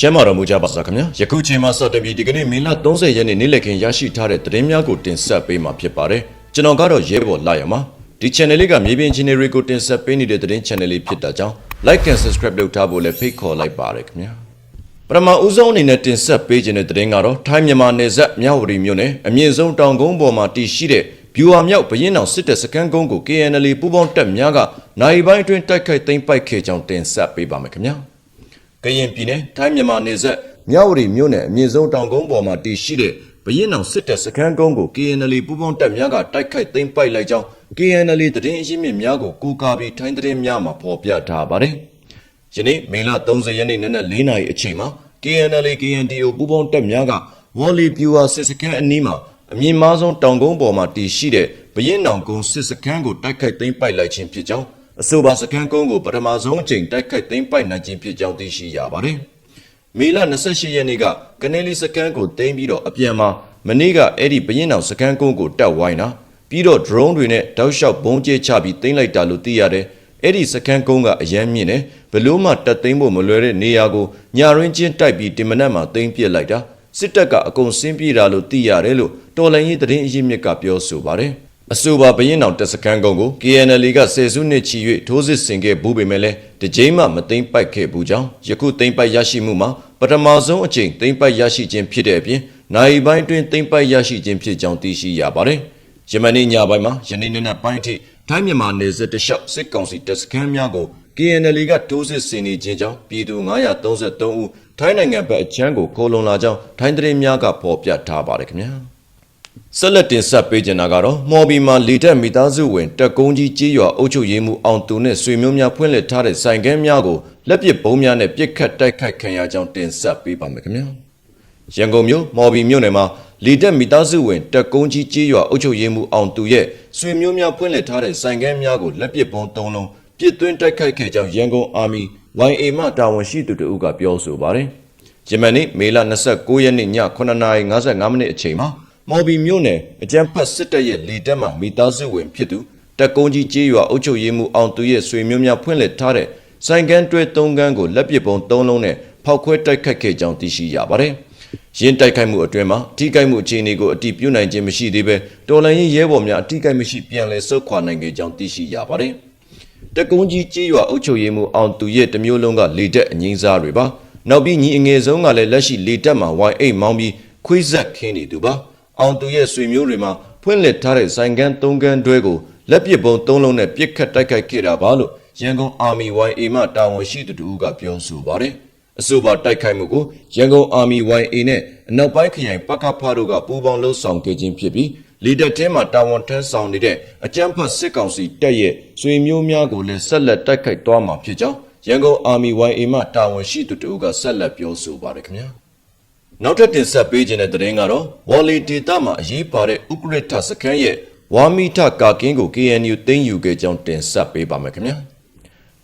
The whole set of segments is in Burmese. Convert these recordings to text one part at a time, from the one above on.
ကျမ်းမာတော်မူကြပါစားခင်ဗျာယခုချိန်မှာစတင်ပြီးဒီကနေ့မေလ30ရက်နေ့နေ့လည်ခင်းရရှိထားတဲ့သတင်းများကိုတင်ဆက်ပေးမှာဖြစ်ပါတယ်ကျွန်တော်ကတော့ရဲဘော်လာရမှာဒီ channel လေးကမြေပြင် channel တွေကိုတင်ဆက်ပေးနေတဲ့သတင်း channel လေးဖြစ်တာကြောင့် like and subscribe လုပ်ထားဖို့လည်းဖိတ်ခေါ်လိုက်ပါတယ်ခင်ဗျာပထမဦးဆုံးအနေနဲ့တင်ဆက်ပေးခြင်းတဲ့သတင်းကတော့ထိုင်းမြန်မာနယ်စပ်မြဝတီမြို့နယ်အမြင့်ဆုံးတောင်ကုန်းပေါ်မှာတည်ရှိတဲ့ဗျူဟာမြောက်ဘရင်အောင်စစ်တပ်စခန်းကုန်းကို KNL ပူးပေါင်းတပ်များကနိုင်ပိုင်းအတွင်းတိုက်ခိုက်သိမ်းပိုက်ခဲ့ကြောင်းတင်ဆက်ပေးပါမယ်ခင်ဗျာ ကရင်ပြည်နယ်ထိုင်းမြန်မာနယ်စပ်မြဝတီမြို့နယ်အမြင့်ဆုံးတောင်ကုန်းပေါ်မှာတည်ရှိတဲ့ဘရင်အောင်စစ်တပ်စခန်းကုန်းကို KNL ပူးပေါင်းတပ်များကတိုက်ခိုက်သိမ်းပိုက်လိုက်ကြောင်း KNL သတင်းအရင်းမြစ်များကိုကူကာပြီးထိုင်းသတင်းများမှာဖော်ပြထားပါတယ်။ယနေ့မေလ30ရက်နေ့နနက်4နာရီအချိန်မှာ KNL KNDO ပူးပေါင်းတပ်များကဝေါ်လီပြူဟာစစ်စခန်းအနီးမှာအမြင့်မားဆုံးတောင်ကုန်းပေါ်မှာတည်ရှိတဲ့ဘရင်အောင်ကုန်းစစ်စခန်းကိုတိုက်ခိုက်သိမ်းပိုက်လိုက်ခြင်းဖြစ်ကြောင်း အဆိုပါစခန်းကုန်းကိုပထမဆုံးအကြိမ်တိုက်ခိုက်သိမ်းပိုက်နိုင်ခြင်းဖြစ်ကြောင်းသိရှိရပါတယ်။မေလ28ရက်နေ့ကကနေလီစကန်ကိုတင်ပြီးတော့အပြန်မှာမနေ့ကအဲ့ဒီဘရင်အောင်စကန်ကုန်းကိုတက်ဝိုင်းတာပြီးတော့ drone တွေနဲ့တောက်လျှောက်ဘုံကျဲချပြီးတင်လိုက်တာလို့သိရတယ်။အဲ့ဒီစကန်ကုန်းကအရမ်းမြင့်တယ်ဘလို့မှတက်သိမ်းဖို့မလွယ်တဲ့နေရာကိုညာရင်းချင်းတိုက်ပြီးတင်မနက်မှာတင်ပစ်လိုက်တာစစ်တပ်ကအကုန်စင်းပြေတာလို့သိရတယ်လို့တော်လိုင်းရေးသတင်းအရင်းမြစ်ကပြောဆိုပါတယ်။ အဆိုပါဘရင်အောင်တပ်စခန်းကုန်းကို KNL ကဆယ်စုနှစ်ချီ၍ထိုးစစ်ဆင်ခဲ့ဘူးပေမဲ့လည်းတကြိမ်မှမသိမ့်ပိုက်ခဲ့ဘူးကြောင်းယခုသိမ့်ပိုက်ရရှိမှုမှာပထမဆုံးအကြိမ်သိမ့်ပိုက်ရရှိခြင်းဖြစ်တဲ့အပြင်နိုင်ပိုင်းတွင်သိမ့်ပိုက်ရရှိခြင်းဖြစ်ကြောင်းသိရှိရပါတယ်။ယမန်နေ့ညပိုင်းမှာယနေ့နေ့နက်ပိုင်းထိထိုင်းမြန်မာနယ်စပ်တလျှောက်စစ်ကောင်စီတပ်စခန်းများကို KNL ကထိုးစစ်ဆင်နေခြင်းကြောင့်ပြည်သူ933ဦးထိုင်းနိုင်ငံဘက်အချမ်းကိုကိုလွန်လာကြောင်းထိုင်းသတင်းများကဖော်ပြထားပါတယ်ခင်ဗျာ။ ဆက်လက်တင်ဆက်ပေးကြတာကတော့မော်ဘီမှာလီတက်မိသားစုဝင်တက်ကုန်းကြီးကြေးရွာအုပ်ချုပ်ရေးမှုအောင်သူနဲ့ဆွေမျိုးများဖွင့်လှစ်ထားတဲ့ဆိုင်ကန်းများကိုလက်ပစ်ဘုံများနဲ့ပြစ်ခတ်တိုက်ခိုက်ခံရကြောင်းတင်ဆက်ပေးပါမယ်ခင်ဗျာရန်ကုန်မြို့မော်ဘီမြို့နယ်မှာလီတက်မိသားစုဝင်တက်ကုန်းကြီးကြေးရွာအုပ်ချုပ်ရေးမှုအောင်သူရဲ့ဆွေမျိုးများဖွင့်လှစ်ထားတဲ့ဆိုင်ကန်းများကိုလက်ပစ်ဘုံ၃လုံးပြစ်သွင်းတိုက်ခိုက်ခဲ့ကြောင်းရန်ကုန်အာမီ YA မှတာဝန်ရှိသူတို့ကပြောဆိုပါတယ်ယမန်နေ့မေလ29ရက်နေ့ည9:55မိနစ်အချိန်မှာ မော်ဘီမြို့နယ်အကြမ်းဖက်စစ်တပ်ရဲ့လေတပ်မှမိသားစုဝင်ဖြစ်သူတက်ကုန်းကြီးကျေးရွာအုပ်ချုပ်ရေးမှူးအောင်သူရဲ့ဆွေမျိုးများဖွင့်လှစ်ထားတဲ့ဆိုင်ကန်းတွဲ၃ကန်းကိုလက်ပစ်ပုံ၃လုံးနဲ့ဖောက်ခွဲတိုက်ခတ်ခဲ့ကြောင်းသိရှိရပါတယ်။ရင်းတိုက်ခိုက်မှုအတွင်းမှာထိခိုက်မှုအခြေအနေကိုအတည်ပြုနိုင်ခြင်းမရှိသေးဘဲတော်လန်ရေးရဲဘော်များအထိခိုက်မရှိပြန်လည်ဆုတ်ခွာနိုင်ခဲ့ကြောင်းသိရှိရပါတယ်။တကုန်းကြီးကြေးရွာအုပ်ချုပ်ရေးမှူးအောင်သူရဲ့တမျိုးလုံးကလေတက်အငိမ့်စားတွေပါနောက်ပြီးညီအငယ်ဆုံးကလည်းလက်ရှိလေတက်မှာ Y8 မောင်းပြီးခွေးဆက်ခင်းနေသူပါ အောင်သူရဲ့ဆွေမျိုးတွေမှာဖွင့်လှစ်ထားတဲ့ဆိုင်ကန်း၃ကန်းတွဲကိုလက်ပစ်ပုံ၃လုံးနဲ့ပြစ်ခတ်တိုက်ခိုက်ခဲ့တာပါလို့ရန်ကုန်အာမီ YA မှတာဝန်ရှိသူတို့ကပြောဆိုပါတယ်အဆိုပါတိုက်ခိုက်မှုကိုရန်ကုန်အာမီ YA နဲ့အနောက်ပိုင်းခရိုင်ပကဖတို့ကပူးပေါင်းလှုပ်ဆောင်ခဲ့ခြင်းဖြစ်ပြီးလီဒတ်ထဲမှာတာဝန်ထမ်းဆောင်နေတဲ့အကြမ်းဖက်စစ်ကောင်စီတပ်ရဲ့ဆွေမျိုးများကိုလည်းဆက်လက်တိုက်ခိုက်သွားမှာဖြစ်ကြောင်းရန်ကုန်အာမီ YA မှတာဝန်ရှိသူတို့ကဆက်လက်ပြောဆိုပါတယ်ခင်ဗျာ နောက်ထပ်တင်ဆက်ပေးခြင်းတဲ့သတင်းကတော့ဝေါ်လီဒေတာမှာအရေးပါတဲ့ဥကရထစခန်းရဲ့ဝါမီထကာကင်းကို KNU သိမ်းယူခဲ့ကြောင်းတင်ဆက်ပေးပါမယ်ခင်ဗျာ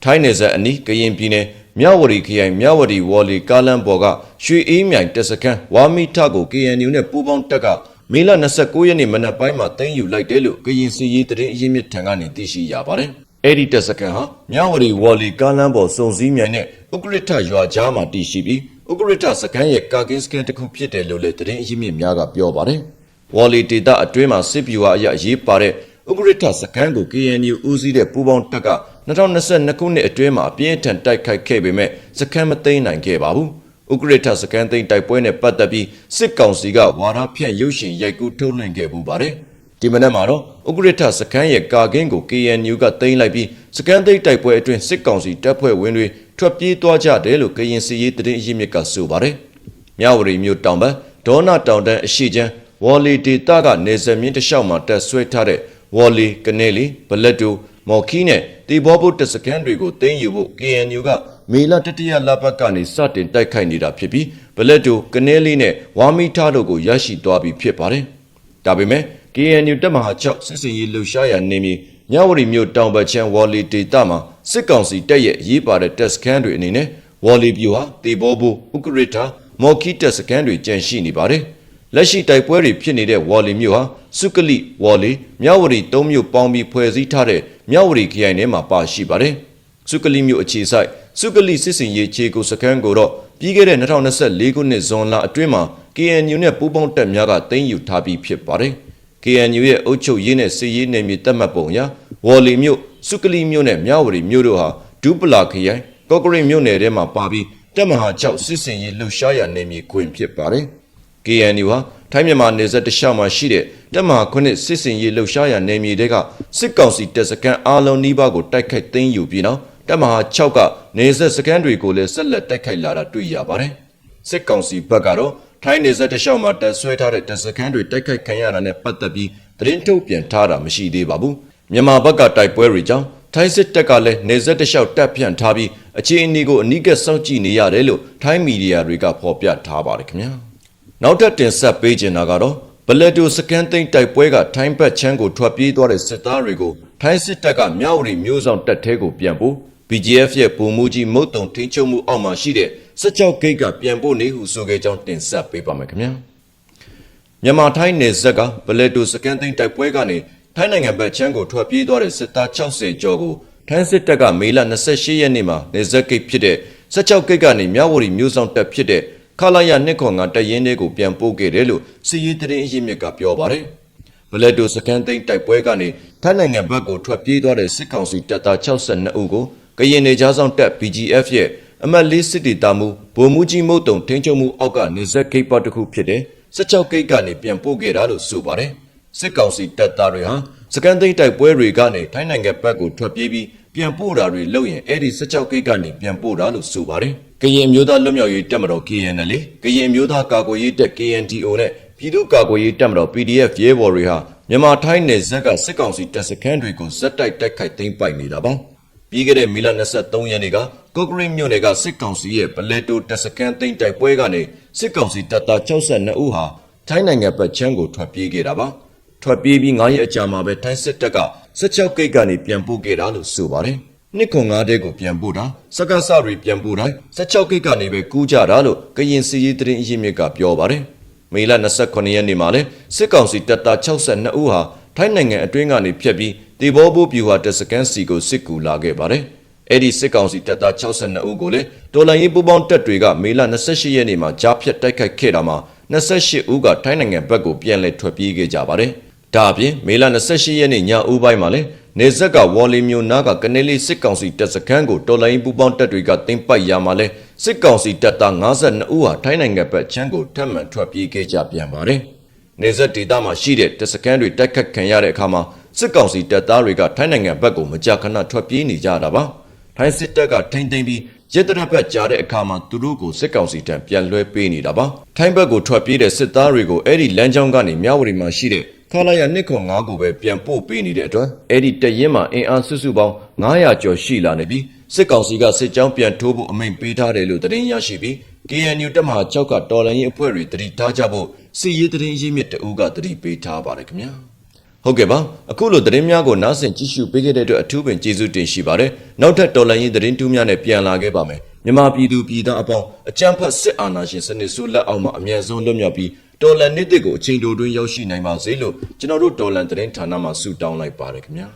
ထိုင်းနယ်စပ်အနီးကရင်ပြည်နယ်မြဝတီခရိုင်မြဝတီဝေါ်လီကားလမ်းပေါ်ကရွှေအေးမြိုင်တပ်စခန်းဝါမီထကို KNU နဲ့ပူးပေါင်းတပ်ကမေလ29ရက်နေ့မနက်ပိုင်းမှာသိမ်းယူလိုက်တယ်လို့ကရင်စီရေးတရင်အရင်းမြစ်ထံကနေသိရှိရပါတယ်။အဲ့ဒီတပ်စခန်းဟာမြဝတီဝေါ်လီကားလမ်းပေါ်စုံစည်းမြိုင်နဲ့ဥကရထရွာကြားမှာတည်ရှိပြီး ဥကရထစခန်းရဲ့ကာကင်းစခန်းတစ်ခုဖြစ်တယ်လို့လည်းတရင်အရင်းမြစ်များကပြောပါတယ်။ဝေါ်လီဒေတာအတွင်းမှာစစ်ဗျူဟာအရအရေးပါတဲ့ဥကရထစခန်းကို KNU ဦးစီးတဲ့ပူးပေါင်းတပ်က2022ခုနှစ်အတွင်းမှာအပြင်းအထန်တိုက်ခိုက်ခဲ့ပေမဲ့စခန်းမသိမ်းနိုင်ခဲ့ပါဘူး။ဥကရထစခန်းသိမ်းတိုက်ပွဲနဲ့ပတ်သက်ပြီးစစ်ကောင်စီကဝါဒဖြန့်ရုပ်ရှင်ရိုက်ကူးထုတ်လွှင့်ခဲ့ပူပါတယ်။ဒီမနက်မှာတော့ဥကရထစခန်းရဲ့ကာကင်းကို KNU ကသိမ်းလိုက်ပြီးစခန်းသိမ်းတိုက်ပွဲအတွင်းစစ်ကောင်စီတပ်ဖွဲ့ဝင်တွေ ထွက်ပြေးသွားကြတယ်လို့ကရင်စီရေးတရင်အရင်းမြစ်ကဆိုပါတယ်။မြဝတီမြို့တောင်ဘက်ဒေါနာတောင်တန်းအရှိချမ်းဝေါ်လီဒေတာကနေဇယ်မြင့်တစ်လျှောက်မှာတက်ဆွဲထားတဲ့ဝေါ်လီကနေလီဘလက်တူမော်ခီနဲ့တီဘောဘုတ်တစကန်တွေကိုတင်းယူဖို့ KNU ကမေလတတိယလပတ်ကနေစတင်တိုက်ခိုက်နေတာဖြစ်ပြီးဘလက်တူကနေလီနဲ့ဝါမီတာတို့ကိုရရှိသွားပြီဖြစ်ပါတယ်။ဒါပေမဲ့ KNU တပ်မဟာ6စစ်စင်ရေးလှုပ်ရှားရာနေမြေမြဝတီမြို့တောင်ဘက်ချမ်းဝေါ်လီဒေတာမှာ စစ်ကောင်စီတပ်ရဲ့ရေးပါတဲ့တက်စကန်တွေအနေနဲ့ဝေါ်လီပြူဟာတီဘောဘုဥကရတာမော်ခီတက်စကန်တွေကြန့်ရှိနေပါတယ်။လက်ရှိတိုက်ပွဲတွေဖြစ်နေတဲ့ဝေါ်လီမြို့ဟာစုကလိဝေါ်လီမြဝတီ၃မြို့ပေါင်းပြီးဖွဲ့စည်းထားတဲ့မြဝတီခရိုင်ထဲမှာပါရှိပါတယ်။စုကလိမြို့အခြေဆိုင်စုကလိစစ်စင်ရေးခြေကိုစခန်းကိုတော့ပြီးခဲ့တဲ့2024ခုနှစ်ဇွန်လအတွင်းမှာ KNU နဲ့ပူးပေါင်းတပ်များကသိမ်းယူထားပြီးဖြစ်ပါတယ်။ KNU ရဲ့အုပ်ချုပ်ရေးနဲ့စစ်ရေးနယ်မြေသတ်မှတ်ပုံအရဝေါ်လီမြို့ စုကလီမြို့နဲ့မြဝတီမြို့တို့ဟာဒူးပလာခရိုင်ကော့ကရိတ်မြို့နယ်ထဲမှာပါပြီးတပ်မဟာ6စစ်စင်ရေးလှုပ်ရှားရာနယ်မြေခွင်ဖြစ်ပါတယ်။ KNU ဟာထိုင်းမြန်မာနယ်စပ်တလျှောက်မှာရှိတဲ့တပ်မဟာခုနှစ်စစ်စင်ရေးလှုပ်ရှားရာနယ်မြေတွေကစစ်ကောင်စီတပ်စခန်းအားလုံးနီးပါးကိုတိုက်ခိုက်သိမ်းယူပြီးနောက်တပ်မဟာ6ကနေဆက်စခန်းတွေကိုလည်းဆက်လက်တိုက်ခိုက်လာတာတွေ့ရပါတယ်။စစ်ကောင်စီဘက်ကတော့ထိုင်းနယ်စပ်တလျှောက်မှာတပ်ဆွဲထားတဲ့တပ်စခန်းတွေတိုက်ခိုက်ခံရတာနဲ့ပတ်သက်ပြီးသတင်းထုတ်ပြန်ထားတာမရှိသေးပါဘူး။ မြန်မာဘက်ကတိုက်ပွဲတွေကြောင့်ထိုင်းစစ်တပ်ကလည်းနယ်စပ်တလျှောက်တပ်ဖြန့်ထားပြီးအခြေအနေကိုအနီးကပ်စောင့်ကြည့်နေရတယ်လို့ထိုင်းမီဒီယာတွေကဖော်ပြထားပါတယ်ခင်ဗျာ။နောက်ထပ်တင်ဆက်ပေးချင်တာကတော့ဘလက်တိုစကန်သိန်းတိုက်ပွဲကထိုင်းဘက်ချမ်းကိုထွက်ပြေးသွားတဲ့စစ်သားတွေကိုထိုင်းစစ်တပ်ကမြောက်ရီမျိုးဆောင်တပ်ထဲကိုပြန်ပို့ BGF ရဲ့ပုံမှုကြီးမုတ်တုံထိန်းချုပ်မှုအောက်မှာရှိတဲ့16ဂိတ်ကပြန်ပို့နေဟုဆိုခဲ့ကြောင်းတင်ဆက်ပေးပါမယ်ခင်ဗျာမြန်မာထိုင်းနယ်စပ်ကဘလက်တိုစကန်သိန်းတိုက်ပွဲကနေ ထိုင်းနိုင်ငံဘက်ချမ်းကိုထွက်ပြေးသွားတဲ့စစ်သား60ကျော်ကိုထိုင်းစစ်တပ်ကမေလ28ရက်နေ့မှာနယ်စပ်ဂိတ်ဖြစ်တဲ့16ဂိတ်ကနေမြဝတီမျိုးဆောင်တပ်ဖြစ်တဲ့ခလာရနှစ်ခွန်ကတရင်တွေကိုပြန်ပို့ခဲ့တယ်လို့စီရေးတရင်အရင်းမြစ်ကပြောပါတယ်ဘလက်တိုစကန်သိန်းတိုက်ပွဲကနေထိုင်းနိုင်ငံဘက်ကိုထွက်ပြေးသွားတဲ့စစ်ကောင်စီတပ်သား62ဦးကိုကရင်နေကြားဆောင်တပ် BGF ရဲ့အမတ်လေးစစ်တီတာမှုဗိုလ်မှူးကြီးမုတ်တုံထိန်းချုပ်မှုအောက်ကနေဇက်ဂိတ်ပတ်တစ်ခုဖြစ်တဲ့16ဂိတ်ကနေပြန်ပို့ခဲ့တာလို့ဆိုပါတယ် စစ်ကောင်စီတပ်သားတွေဟာစကန်သိန်းတိုက်ပွဲတွေကနေထိုင်းနိုင်ငံဘက်ကိုထွက်ပြေးပြီးပြန်ပို့တာတွေလုပ်ရင်အဲ့ဒီ16ဂိတ်ကနေပြန်ပို့တာလို့ဆိုပါတယ်ကရင်မျိုးသားလွတ်မြောက်ရေးတပ်မတော် KNL ကရင်မျိုးသားကာကွယ်ရေးတပ် KNDO နဲ့ပြည်သူ့ကာကွယ်ရေးတပ်မတော် PDF ရဲဘော်တွေဟာမြန်မာထိုင်းနယ်စပ်ကစစ်ကောင်စီတပ်စခန်းတွေကိုဇက်တိုက်တိုက်ခိုက်သိမ်းပိုက်နေတာပါပြီးခဲ့တဲ့မီလ23ရက်နေ့ကကော့ကရိတ်မြို့နယ်ကစစ်ကောင်စီရဲ့ပလဲတိုတပ်စခန်းသိမ်းတိုက်ပွဲကနေစစ်ကောင်စီတပ်သား62ဦးဟာထိုင်းနိုင်ငံဘက်ချမ်းကိုထွက်ပြေးခဲ့တာပါ ထွက်ပြေးပြီး9ရက်အကြာမှာပဲထိုင်းစစ်တပ်က16ဂိတ်ကနေပြန်ပို့ခဲ့တာလို့ဆိုပါတယ်နှစ်ခွန်၅တဲကိုပြန်ပို့တာစက္ကစတွေပြန်ပို့တိုင်း16ဂိတ်ကနေပဲကူးကြတာလို့ကရင်စီရေးတရင်အရင်းမြစ်ကပြောပါတယ်မေလ29ရက်နေ့မှာလဲစစ်ကောင်စီတပ်သား62ဦးဟာထိုင်းနိုင်ငံအတွင်းကနေဖြတ်ပြီးတေဘောဘိုးပြူဟာတပ်စကန်စီကိုစစ်ကူလာခဲ့ပါတယ်။အဲ့ဒီစစ်ကောင်စီတပ်သား62ဦးကိုလည်းတော်လိုင်းရေးပူပေါင်းတပ်တွေကမေလ28ရက်နေ့မှာကြားဖြတ်တိုက်ခိုက်ခဲ့တာမှာ28ဦးကထိုင်းနိုင်ငံဘက်ကိုပြန်လည်ထွက်ပြေးခဲ့ကြပါတယ်။ ဒါအပြင်မေလ28ရက်နေ့ညဦးပိုင်းမှာလည်းနေဆက်ကဝေါ်လီမျိုးနားကကနေလေးစစ်ကောင်စီတပ်စခန်းကိုတော်လိုင်းပူပေါင်းတပ်တွေကတင်ပိုက်ရမှာလဲစစ်ကောင်စီတပ်သား52ဦးဟာထိုင်းနိုင်ငံဘက်ချမ်းကိုထပ်မံထွက်ပြေးခဲ့ကြပြန်ပါတယ်။နေဆက်ဒေသမှာရှိတဲ့တပ်စခန်းတွေတိုက်ခတ်ခံရတဲ့အခါမှာစစ်ကောင်စီတပ်သားတွေကထိုင်းနိုင်ငံဘက်ကိုမကြာခဏထွက်ပြေးနေကြတာပါ။ထိုင်းစစ်တပ်ကထိမ့်သိမ်းပြီးစစ်တပ်ဘက်ကြားတဲ့အခါမှာသူတို့ကိုစစ်ကောင်စီတံပြန်လွှဲပေးနေတာပါ။ထိုင်းဘက်ကိုထွက်ပြေးတဲ့စစ်သားတွေကိုအဲ့ဒီလမ်းကြောင်းကနေမြဝတီမှာရှိတဲ့ ခလာရနှစ်ခွန်9ကိုပဲပြန်ပို့ပေးနေတဲ့အတွက်အဲ့ဒီတရင်မှာအင်အားစုစုပေါင်း900ကျော်ရှိလာနေပြီးစစ်ကောင်စီကစစ်ကြောင်းပြန်ထိုးဖို့အမိန့်ပေးထားတယ်လို့သတင်းရရှိပြီး KNU တပ်မဟာ6ကတော်လှန်ရေးအဖွဲ့တွေတတိထားကြဖို့စီရေးသတင်းရင်းမြစ်တအူးကတတိပေးထားပါတယ်ခင်ဗျာဟုတ်ကဲ့ပါအခုလိုသတင်းများကိုနားဆင်ကြည့်ရှုပေးခဲ့တဲ့အတွက်အထူးပင်ကျေးဇူးတင်ရှိပါတယ်နောက်ထပ်တော်လှန်ရေးသတင်းတူးများနဲ့ပြန်လာခဲ့ပါမယ်မြန်မာပြည်သူပြည်သားအပေါင်းအကြမ်းဖက်စစ်အာဏာရှင်စနစ်ဆိုးလက်အောက်မှာအမြဲဆုံးလွတ်မြောက်ပြီး တော်လန်နေ့တစ်ကိုအချိန်တိုတွင်းရောက်ရှိနိုင်ပါစေလို့ကျွန်တော်တို့တော်လန်သတင်းဌာနမှဆုတောင်းလိုက်ပါတယ်ခင်ဗျာ